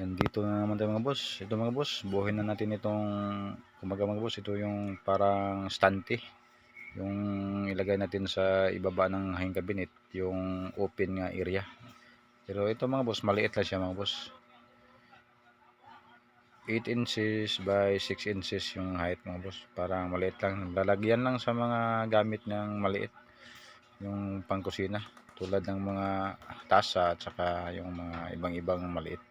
Nandito na naman tayo mga boss. Ito mga boss, buuhin na natin itong kumaga mga boss. Ito yung parang stante. Yung ilagay natin sa ibaba ng hanging cabinet. Yung open nga area. Pero ito mga boss, maliit lang siya mga boss. 8 inches by 6 inches yung height mga boss. Parang maliit lang. Lalagyan lang sa mga gamit ng maliit. Yung pangkusina. Tulad ng mga tasa at saka yung mga ibang-ibang maliit.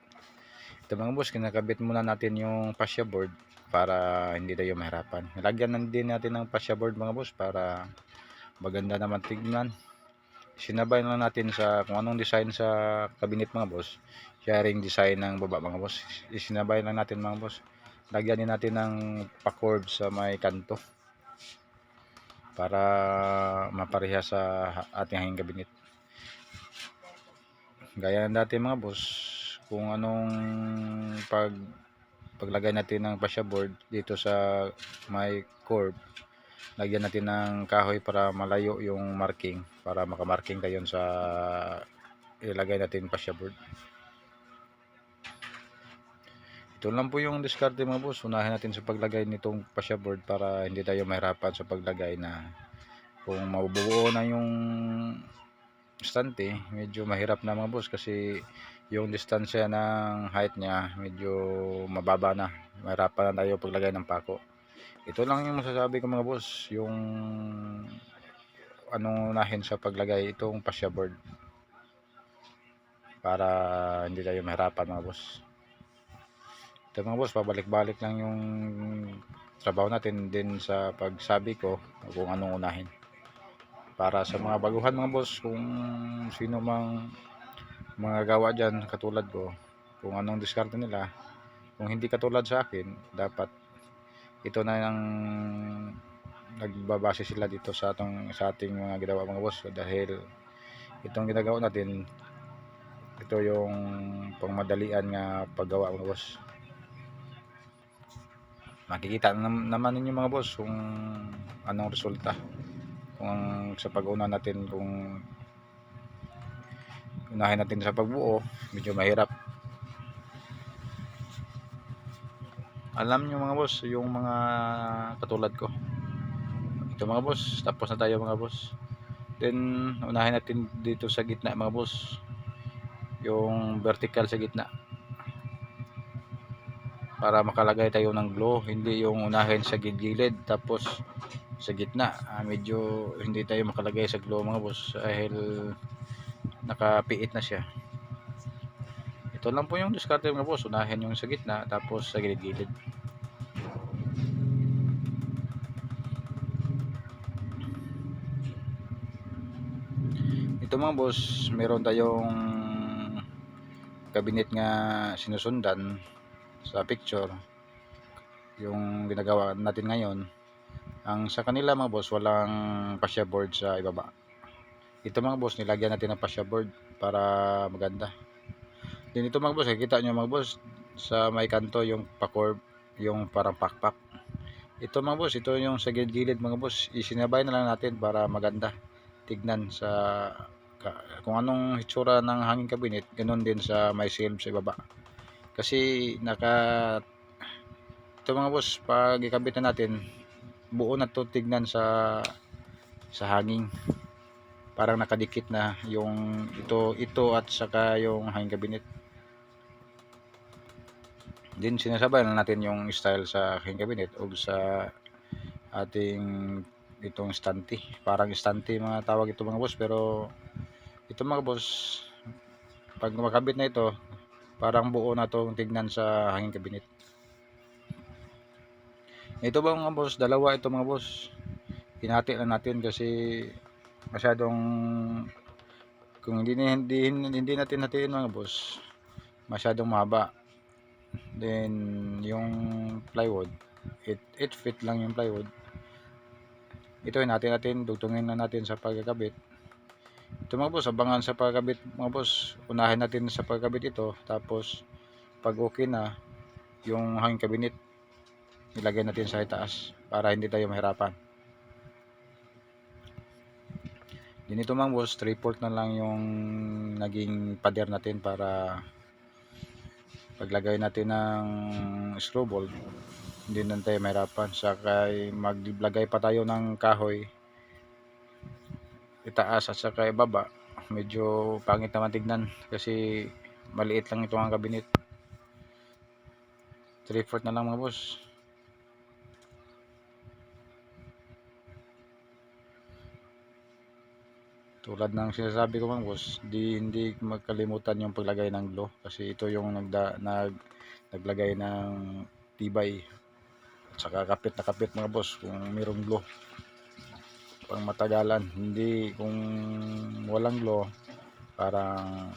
Ito mga boss, kinakabit muna natin yung fascia board para hindi tayo mahirapan. Nilagyan na din natin ng fascia board mga boss para maganda naman tignan. Sinabay na natin sa kung anong design sa cabinet mga boss. Sharing design ng baba mga boss. Isinabay lang natin mga boss. Lagyan din natin ng pa-curve sa may kanto para mapareha sa ating hanging cabinet. Gaya ng dati mga boss, kung anong pag paglagay natin ng fascia board dito sa may curve lagyan natin ng kahoy para malayo yung marking para makamarking kayo sa ilagay natin fascia board. Ito lang po yung diskarte mga boss. Unahin natin sa paglagay nitong fascia board para hindi tayo mahirapan sa paglagay na kung mabubuo na yung stante medyo mahirap na mga boss kasi yung distansya ng height niya medyo mababa na. Mahirapan na tayo paglagay ng pako. Ito lang yung masasabi ko mga boss. Yung anong unahin sa paglagay itong fascia board. Para hindi tayo mahirapan mga boss. Ito mga boss pabalik-balik lang yung trabaho natin din sa pagsabi ko kung anong unahin. Para sa mga baguhan mga boss kung sino mang mga gawa dyan katulad ko kung anong diskarte nila kung hindi katulad sa akin dapat ito na yung nagbabase sila dito sa atong sa ating mga ginawa mga boss. Dahil itong ginagawa natin ito yung pangmadalian nga paggawa mga boss. Makikita nam naman ninyo mga boss kung anong resulta. Kung sa pag-una natin kung unahin natin sa pagbuo. Medyo mahirap. Alam nyo mga boss yung mga katulad ko. Ito mga boss tapos na tayo mga boss. Then unahin natin dito sa gitna mga boss. Yung vertical sa gitna. Para makalagay tayo ng glow hindi yung unahin sa gilid tapos sa gitna. Ah, medyo hindi tayo makalagay sa glow mga boss dahil nakapiit na siya. Ito lang po yung diskarte mga boss unahin yung sa gitna tapos sa gilid-gilid ito mga boss meron tayong cabinet nga sinusundan sa picture. Yung ginagawa natin ngayon ang sa kanila mga boss walang fascia board sa ibaba ito mga boss nilagyan natin ng fascia board para maganda. Din ito mga boss kita nyo mga boss sa may kanto yung pa-curve yung parang pakpak. Ito mga boss ito yung sa gilid-gilid mga boss isinabay na lang natin para maganda. Tignan sa kung anong hitsura ng hanging cabinet ganun din sa may shelf sa ibaba. Kasi naka ito mga boss pag ikabit na natin buo na to tignan sa sa hanging parang nakadikit na yung ito ito at saka yung hanging cabinet. Din sinasabay na natin yung style sa hanging cabinet o sa ating itong stante parang stante mga tawag ito mga boss pero ito mga boss pag makabit na ito parang buo na to tignan sa hanging cabinet. Ito ba mga boss? Dalawa ito mga boss. Hinati lang natin kasi masyadong kung hindi, hindi, hindi natin hatiin mga boss masyadong mahaba. Then yung plywood 8 feet lang yung plywood. Ito natin natin dugtungin na natin sa pagkakabit. Ito mga boss abangan sa pagkabit mga boss. Unahin natin sa pagkabit ito tapos pag okay na yung hanging cabinet ilagay natin sa itaas para hindi tayo mahirapan din ito mga boss 3 port na lang yung naging pader natin para paglagay natin ng screw bolt hindi na tayo mahirapan. Saka maglagay pa tayo ng kahoy. Itaas at saka ibaba. Medyo pangit naman tignan kasi maliit lang ito ang kabinet 3 foot na lang mga boss tulad ng sinasabi ko mga boss di hindi magkalimutan yung paglagay ng glue kasi ito yung nagda, nag, naglagay ng tibay at saka kapit na kapit mga boss kung mayroong glue pang matagalan hindi kung walang glue parang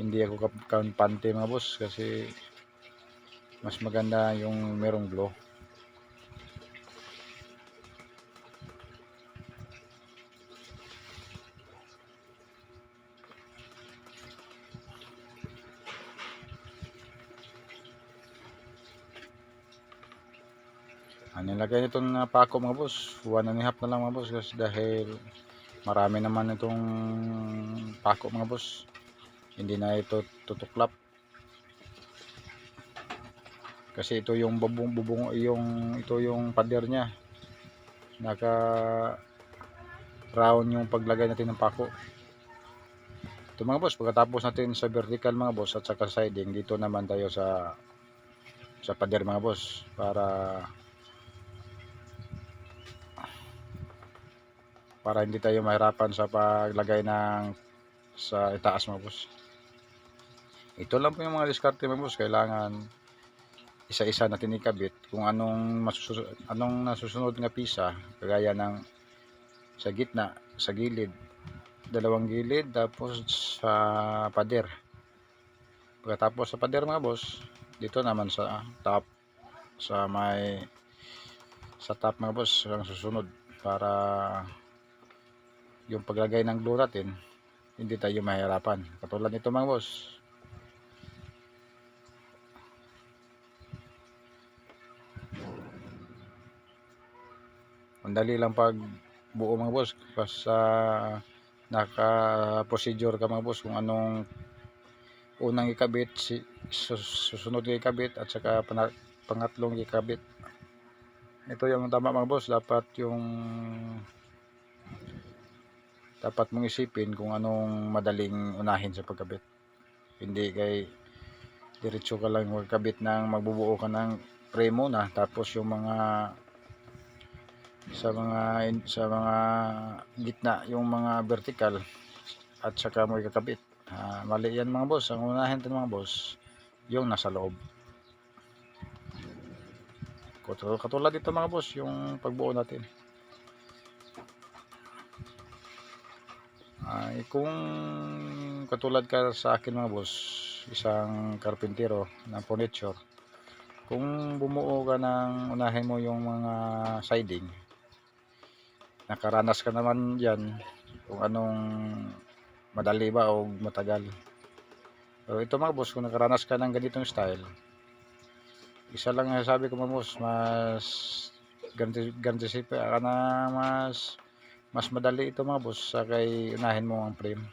hindi ako kampante mga boss kasi mas maganda yung merong glow ang nilagay nitong uh, pako mga boss. One and a half na lang mga boss kasi dahil marami naman itong pako mga boss. Hindi na ito tutuklap. Kasi ito yung bubong bubong yung ito yung pader niya. Naka round yung paglagay natin ng pako. Ito mga boss pagkatapos natin sa vertical mga boss at saka siding dito naman tayo sa sa pader mga boss para para hindi tayo mahirapan sa paglagay ng sa itaas mga boss. Ito lang po yung mga diskarte mga boss. Kailangan isa-isa natin ikabit kung anong anong nasusunod nga pisa kagaya ng sa gitna sa gilid dalawang gilid tapos sa pader. Pagkatapos sa pader mga boss dito naman sa top sa may sa top mga boss ang susunod para yung paglagay ng glue natin hindi tayo mahirapan. Katulad nito mga boss. Mandali lang pag buo mga boss. Basta naka procedure ka mga boss kung anong unang ikabit susunod ikabit at saka pangatlong ikabit. Ito yung tama mga boss. Dapat yung dapat mong isipin kung anong madaling unahin sa pagkabit. Hindi kay diretso ka lang magkabit ng magbubuo ka ng frame muna tapos yung mga sa mga sa mga gitna yung mga vertical at saka mo ikakabit. Ah, mali yan mga boss. Ang unahin din mga boss yung nasa loob. Katul- katulad dito mga boss yung pagbuo natin ay kung katulad ka sa akin mga boss isang karpintero ng furniture kung bumuo ka ng unahin mo yung mga siding nakaranas ka naman dyan kung anong madali ba o matagal. Pero ito mga boss kung nakaranas ka ng ganitong style isa lang ang sabi ko mga boss mas ganti ganti ka na mas mas madali ito mga boss kay unahin mo ang frame.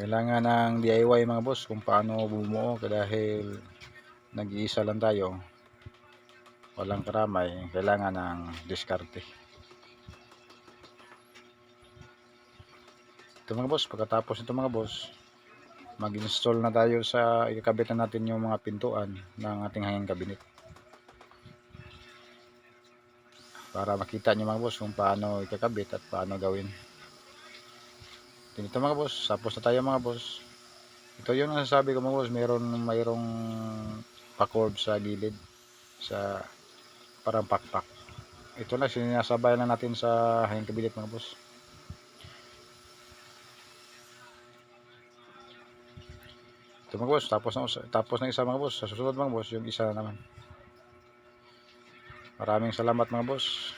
Kailangan ng DIY mga boss kung paano bumuo dahil nag-iisa lang tayo. Walang karamay kailangan ng diskarte ito mga boss pagkatapos ito mga boss mag install na tayo sa ikakabit na natin yung mga pintuan ng ating hanging cabinet para makita nyo mga boss kung paano ikakabit at paano gawin Ganito mga boss, tapos na tayo mga boss. Ito yung nasasabi ko mga boss, mayroon mayroong pa-curve sa gilid sa parang pakpak. Ito na sinasabay lang natin sa hanging kabinet mga boss. Ito mga boss, tapos na, tapos na isa mga boss. Sa susunod mga boss, yung isa na naman. Maraming salamat mga boss.